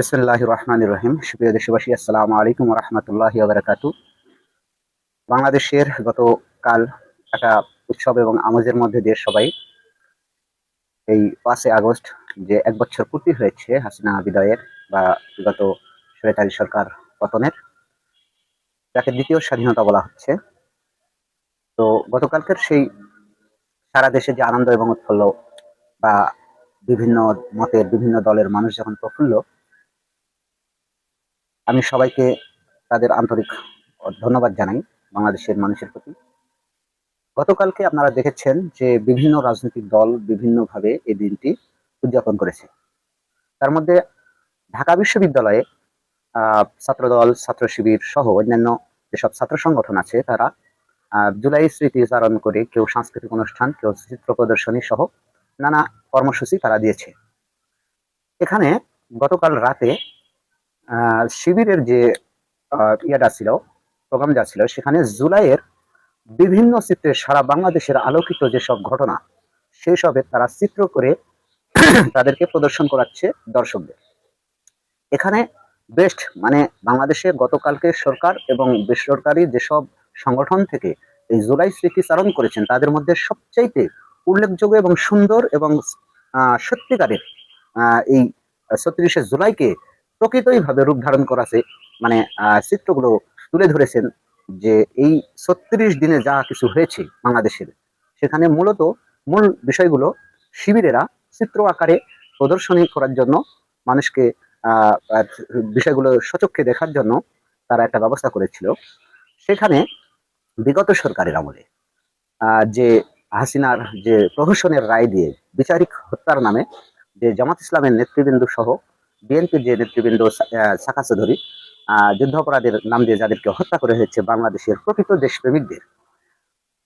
বিসমুল্লাহ রহমান রহিম। সুপ্রিয় দেশবাসী, আসসালামু আলাইকুম রহমতুল্লাহ বারাকাতু বাংলাদেশের গতকাল একটা উৎসব এবং আমেজের মধ্যে দিয়ে সবাই এই পাঁচই আগস্ট যে এক বছর পূর্তি হয়েছে, হাসিনা বিদায়ের বা গত সরকারি সরকার পতনের, যাকে দ্বিতীয় স্বাধীনতা বলা হচ্ছে। তো গতকালকের সেই সারা দেশে যে আনন্দ এবং উৎফুল্ল বা বিভিন্ন মতের বিভিন্ন দলের মানুষ যখন প্রফুল্ল আমি সবাইকে তাদের আন্তরিক ধন্যবাদ জানাই বাংলাদেশের মানুষের প্রতি। গতকালকে আপনারা দেখেছেন যে বিভিন্ন রাজনৈতিক দল বিভিন্নভাবে এই দিনটি উদযাপন করেছে। তার মধ্যে ঢাকা বিশ্ববিদ্যালয়ে ছাত্রদল, ছাত্র শিবির সহ অন্যান্য যেসব ছাত্র সংগঠন আছে, তারা জুলাই স্মৃতিচারণ করে কেউ সাংস্কৃতিক অনুষ্ঠান, কেউ চিত্র প্রদর্শনী সহ নানা কর্মসূচি তারা দিয়েছে। এখানে গতকাল রাতে শিবিরের যে ইয়েটা ছিল, প্রোগ্রাম যা ছিল, সেখানে জুলাইয়ের বিভিন্ন চিত্রে সারা বাংলাদেশের আলোকিত যেসব ঘটনা, সেই সবের তারা চিত্র করে তাদেরকে প্রদর্শন করাচ্ছে দর্শকদের। এখানে বেস্ট মানে বাংলাদেশে গতকালকে সরকার এবং বেসরকারি যেসব সংগঠন থেকে এই জুলাই স্মৃতিচারণ করেছেন, তাদের মধ্যে সবচাইতে উল্লেখযোগ্য এবং সুন্দর এবং সত্যিকারের এই ছত্রিশে জুলাইকে প্রকৃতইভাবে রূপ ধারণ করাছে মানে চিত্রগুলো তুলে ধরেছেন যে এই ছত্রিশ দিনে যা কিছু হয়েছে বাংলাদেশের, সেখানে মূলত মূল বিষয়গুলো শিবিরেরা চিত্র আকারে প্রদর্শনী করার জন্য, মানুষকে বিষয়গুলো সচক্ষে দেখার জন্য তারা একটা ব্যবস্থা করেছিল। সেখানে বিগত সরকারের আমলে যে হাসিনার যে প্রহসনের রায় দিয়ে বিচারিক হত্যার নামে যে জামাত ইসলামের নেতৃবৃন্দ সহ বিএনপির যে নেতৃবৃন্দ সাকা চৌধুরী যুদ্ধাপরাধের নাম দিয়ে যাদেরকে হত্যা করে হয়েছে বাংলাদেশের প্রকৃত দেশপ্রেমিকদের।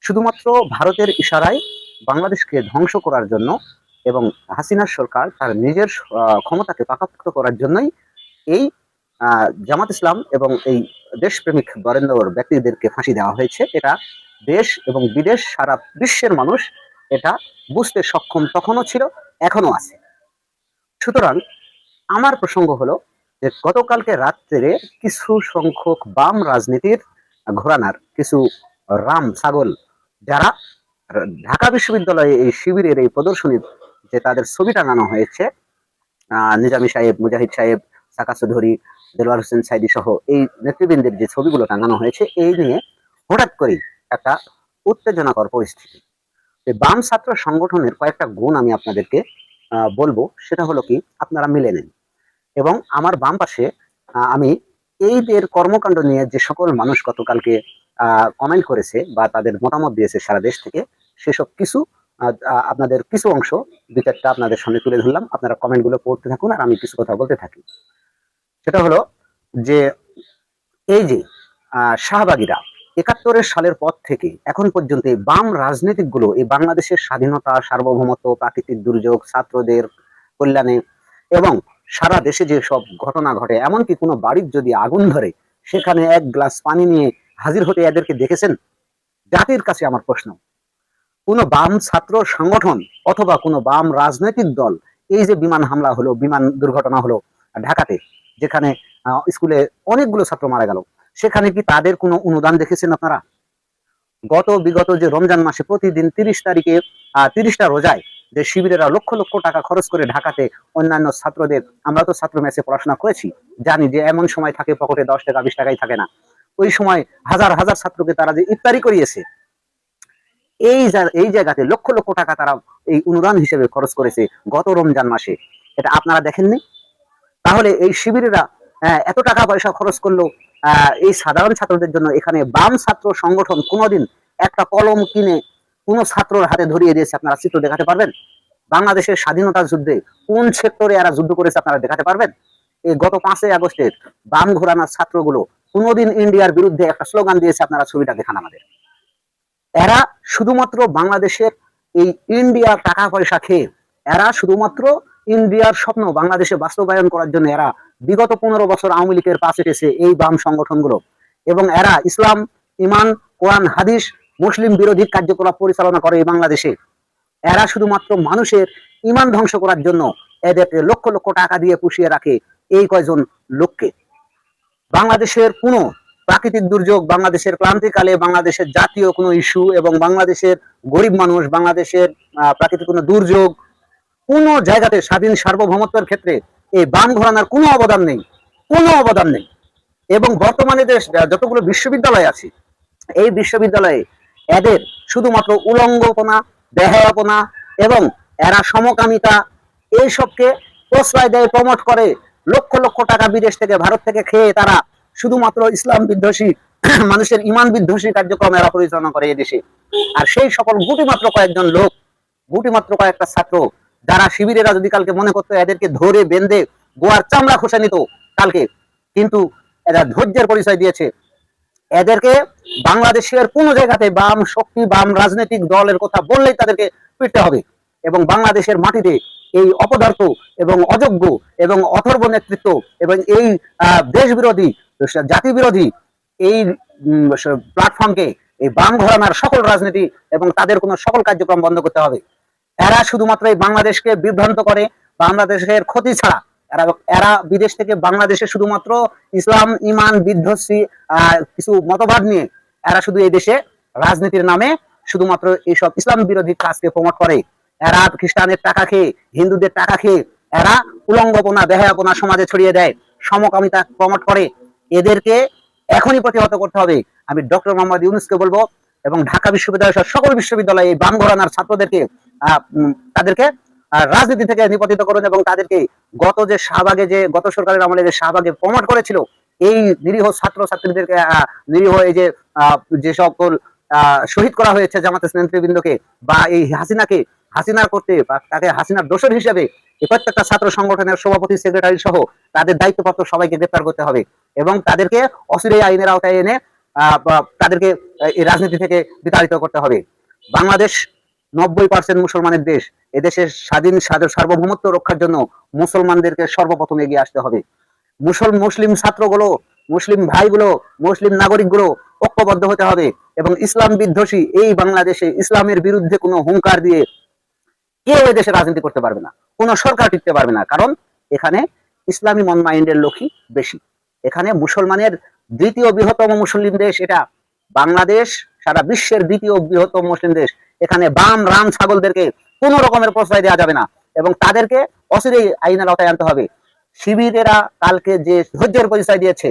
শুধুমাত্র ভারতের ইশারায় বাংলাদেশকে ধ্বংস করার জন্য এবং হাসিনার সরকার তার নিজের ক্ষমতাকে পাকাপোক্ত করার জন্যই এই জামাত ইসলাম এবং এই দেশপ্রেমিক বরেন্দ্র ব্যক্তিদেরকে ফাঁসি দেওয়া হয়েছে। এটা দেশ এবং বিদেশ সারা বিশ্বের মানুষ এটা বুঝতে সক্ষম তখনও ছিল এখনও আছে। সুতরাং আমার প্রসঙ্গ হলো যে গতকালকে রাত্রে কিছু সংখ্যক বাম রাজনীতির ঘোরানার কিছু রাম ছাগল যারা ঢাকা বিশ্ববিদ্যালয়ে এই শিবিরের এই প্রদর্শনীর যে তাদের ছবি টাঙানো হয়েছে নিজামী সাহেব, মুজাহিদ সাহেব, সাকা চৌধুরী, দেলোয়ার হোসেন সাইদি সহ এই নেতৃবৃন্দের যে ছবিগুলো টাঙানো হয়েছে, এই নিয়ে হঠাৎ করেই একটা উত্তেজনাকর পরিস্থিতি। বাম ছাত্র সংগঠনের কয়েকটা গুণ আমি আপনাদেরকে বলব, সেটা হলো কি, আপনারা মিলে নেন। এবং আমার বাম পাশে আমি এইদের কর্মকাণ্ড নিয়ে যে সকল মানুষ গতকালকে কমেন্ট করেছে বা তাদের মতামত দিয়েছে সারা দেশ থেকে, সেসব কিছু আপনাদের কিছু অংশ দু চারটা আপনাদের সামনে তুলে ধরলাম। আপনারা কমেন্টগুলো পড়তে থাকুন আর আমি কিছু কথা বলতে থাকি। সেটা হলো যে, এই যে শাহবাগীরা একাত্তরের সালের পর থেকে এখন পর্যন্ত এই বাম রাজনীতিকগুলো, এই বাংলাদেশের স্বাধীনতা, সার্বভৌমত্ব, প্রাকৃতিক দুর্যোগ, ছাত্রদের কল্যাণে এবং সারা দেশে যে সব ঘটনা ঘটে, এমনকি কোনো বাড়ির যদি আগুন ধরে, সেখানে এক গ্লাস পানি নিয়ে হাজির হতে এদেরকে দেখেছেন? জাতির কাছে আমার প্রশ্ন। কোনো বাম ছাত্র সংগঠন অথবা কোনো বাম রাজনৈতিক দল এই যে বিমান হামলা হলো, বিমান দুর্ঘটনা হলো ঢাকাতে, যেখানে স্কুলে অনেকগুলো ছাত্র মারা গেল সেখানে কি তাদের কোনো অনুদান দেখেছেন আপনারা? গত বিগত যে রমজান মাসে প্রতিদিন তিরিশ তারিখে তিরিশটা রোজায় যে শিবিরেরা লক্ষ লক্ষ টাকা খরচ করে ঢাকাতে অন্যান্য ছাত্রদের আমরা তো ছাত্র মেসে পড়াশোনা করেছি জানি যে এমন সময় থাকে পকেটে দশ টাকা বিশ টাকাই থাকে না। ওই সময় হাজার হাজার ছাত্রকে তারা যে ইফতারি করিয়েছে এই এই জায়গাতে লক্ষ লক্ষ টাকা তারা এই অনুদান হিসেবে খরচ করেছে গত রমজান মাসে। এটা আপনারা দেখেননি? তাহলে এই শিবিরেরা আহ, এত টাকা পয়সা খরচ করল এই সাধারণ ছাত্রদের জন্য এখানে বাম ছাত্র সংগঠন কোনোদিন একটা কলম কিনে কোন ছাত্রর হাতে ধরিয়ে দিয়েছে, আপনারা চিত্র দেখাতে পারবেন? বাংলাদেশের স্বাধীনতা যুদ্ধে কোন সেক্টরে এরা যুদ্ধ করেছে আপনারা দেখাতে পারবেন? এই গত পাঁচই আগস্টের বাম ঘোরানোর ছাত্রগুলো কোনোদিন ইন্ডিয়ার বিরুদ্ধে একটা স্লোগান দিয়েছে, আপনারা ছবিটা দেখান আমাদের। এরা শুধুমাত্র বাংলাদেশের এই ইন্ডিয়ার টাকা পয়সা খেয়ে, এরা শুধুমাত্র ইন্ডিয়ার স্বপ্ন বাংলাদেশে বাস্তবায়ন করার জন্য এরা বিগত পনেরো বছর আওয়ামী লীগের পাশে এসে এই বাম সংগঠনগুলো এবং এরা ইসলাম, ইমান, কোরআন, হাদিস, মুসলিম বিরোধী কার্যকলাপ পরিচালনা করে এই বাংলাদেশে। এরা শুধুমাত্র মানুষের ইমান ধ্বংস করার জন্য এদেরকে লক্ষ লক্ষ টাকা দিয়ে পুষিয়ে রাখে এই কয়জন লোককে। বাংলাদেশের কোনো প্রাকৃতিক দুর্যোগ, বাংলাদেশের ক্লান্তিকালে, বাংলাদেশের জাতীয় কোনো ইস্যু এবং বাংলাদেশের গরিব মানুষ, বাংলাদেশের প্রাকৃতিক কোনো দুর্যোগ কোনো জায়গাতে স্বাধীন সার্বভৌমত্বের ক্ষেত্রে এই বাম ঘরানার কোনো অবদান নেই, কোনো অবদান নেই। এবং বর্তমানে দেশ যতগুলো বিশ্ববিদ্যালয় আছে, এই বিশ্ববিদ্যালয়ে এদের শুধুমাত্র উলঙ্গপনা দেহায়পনা এবং এরা সমকামিতা এইসবকে প্রশ্রয় দেয়, প্রমোট করে। লক্ষ লক্ষ টাকা বিদেশ থেকে ভারত থেকে খেয়ে তারা শুধুমাত্র ইসলাম বিদ্বেষী, মানুষের ইমান বিদ্বেষী কার্যক্রম এরা পরিচালনা করে এদেশে আর সেই সকল গুটিমাত্র কয়েকজন লোক, গুটিমাত্র কয়েকটা ছাত্র যারা শিবিরেরা যদি কালকে মনে করতো এদেরকে ধরে বেঁধে গোয়ার চামড়া খসে নিত, কালকে। কিন্তু এরা ধৈর্যের পরিচয় দিয়েছে। এদেরকে বাংলাদেশের কোন জায়গাতে বাম শক্তি, বাম রাজনৈতিক দলের কথা বললেই তাদেরকে পিটতে হবে। এবং বাংলাদেশের মাটিতে এই অপদার্থ এবং অযোগ্য এবং অথর্ব নেতৃত্ব এবং এই দেশ বিরোধী জাতি বিরোধী এই প্ল্যাটফর্মকে এই বাম ঘরানার সকল রাজনীতি এবং তাদের কোনো সকল কার্যক্রম বন্ধ করতে হবে। এরা শুধুমাত্র এই বাংলাদেশকে বিভ্রান্ত করে, বাংলাদেশের ক্ষতি ছাড়া। এরা এরা বিদেশ থেকে বাংলাদেশে শুধুমাত্র ইসলাম, ইমান, বিধ্বসী কিছু মতবাদ নিয়ে এরা শুধু এই দেশে রাজনীতির নামে শুধুমাত্র এইসব ইসলাম বিরোধী কাজকে প্রমোট করে। এরা খ্রিস্টানের টাকা খেয়ে, হিন্দুদের টাকা খেয়ে এরা উলঙ্গপনা দেহাপনা সমাজে ছড়িয়ে দেয়, সমকামিতা প্রমোট করে। এদেরকে এখনই প্রতিহত করতে হবে। আমি ডক্টর মোহাম্মদ ইউনুসকে বলব এবং ঢাকা বিশ্ববিদ্যালয় সকল বিশ্ববিদ্যালয়ে এই বাম ঘরানার ছাত্রদেরকে তাদেরকে রাজনীতি থেকে নিপতিত করুন এবং তাদেরকে গত যে শাহবাগে যে, গত সরকারের আমলে যে শাহবাগে প্রমোট করেছিল, এই নিরীহ ছাত্র ছাত্রীদেরকে নিরীহ এই যে যে সকল শহীদ করা হয়েছে জামাতের নেতৃবৃন্দকে বা এই হাসিনাকে হাসিনার করতে বা তাকে হাসিনার দোষর হিসেবে প্রত্যেকটা ছাত্র সংগঠনের সভাপতি, সেক্রেটারি সহ তাদের দায়িত্বপ্রাপ্ত সবাইকে গ্রেপ্তার করতে হবে এবং তাদেরকে অচিরেই আইনের আওতায় এনে তাদেরকে এই রাজনীতি থেকে বিতাড়িত করতে হবে। বাংলাদেশ নব্বই পার্সেন্ট মুসলমানের দেশ এদেশের স্বাধীন সার্বভৌমত্ব রক্ষার জন্য মুসলমানদেরকে সর্বপ্রথম এগিয়ে আসতে হবে। মুসল মুসলিম ছাত্রগুলো, মুসলিম ভাইগুলো, মুসলিম নাগরিকগুলো ঐক্যবদ্ধ হতে হবে এবং ইসলাম বিধ্বসী এই বাংলাদেশে ইসলামের বিরুদ্ধে কোনো হুঙ্কার দিয়ে কেউ এদেশে রাজনীতি করতে পারবে না, কোনো সরকার টিকতে পারবে না। কারণ এখানে ইসলামী মন মাইন্ডের লোকই বেশি। এখানে মুসলমানের দ্বিতীয় বৃহত্তম মুসলিম দেশ এটা বাংলাদেশ সারা বিশ্বের দ্বিতীয় বৃহত্তম মুসলিম দেশ। এখানে বাম, রাম ছাগলদেরকে কোনো রকমের প্রশ্রয় দেওয়া যাবে না এবং তাদেরকে অচিরেই আইনের আওতায় আনতে হবে। শিবিরেরা কালকে যে ধৈর্যের পরিচয় দিয়েছে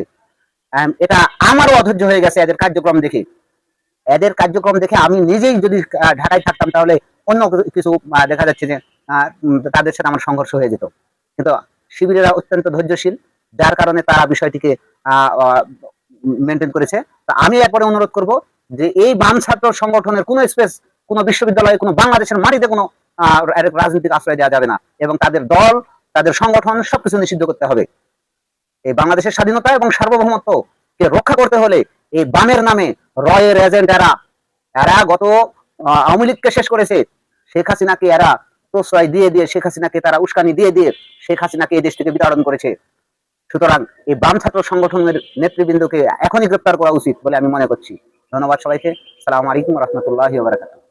এটা আমারও অধৈর্য হয়ে গেছে এদের কার্যক্রম দেখে। এদের কার্যক্রম দেখে আমি নিজেই যদি ঢাকায় থাকতাম তাহলে অন্য কিছু- দেখা যাচ্ছে যে তাদের সাথে আমার সংঘর্ষ হয়ে যেত। কিন্তু শিবিরেরা অত্যন্ত ধৈর্যশীল, যার কারণে তারা বিষয়টিকে মেনটেন করেছে। তা আমি একবারে অনুরোধ করব যে এই বাম ছাত্র সংগঠনের কোনো স্পেস কোনো বিশ্ববিদ্যালয়ে, কোনো বাংলাদেশের মাটিতে কোনো রাজনৈতিক আশ্রয় দেওয়া যাবে না। এবং তাদের দল, তাদের সংগঠন সবকিছু নিষিদ্ধ করতে হবে। এই বাংলাদেশের স্বাধীনতা এবং সার্বভৌমত্ব কে রক্ষা করতে হলে এই বামের নামে রয়ের এজেন্ট এরা। এরা গত আওয়ামী লীগকে শেষ করেছে। শেখ হাসিনাকে এরা প্রশ্রয় দিয়ে দিয়ে, শেখ হাসিনাকে তারা উস্কানি দিয়ে দিয়ে শেখ হাসিনাকে এই দেশ থেকে বিতাড়ন করেছে। সুতরাং এই বাম ছাত্র সংগঠনের নেতৃবৃন্দকে এখনই গ্রেপ্তার করা উচিত বলে আমি মনে করছি। ধন্যবাদ সবাইকে। সালাম আলাইকুম রহমতুল্লাহ বারাকাতুহ।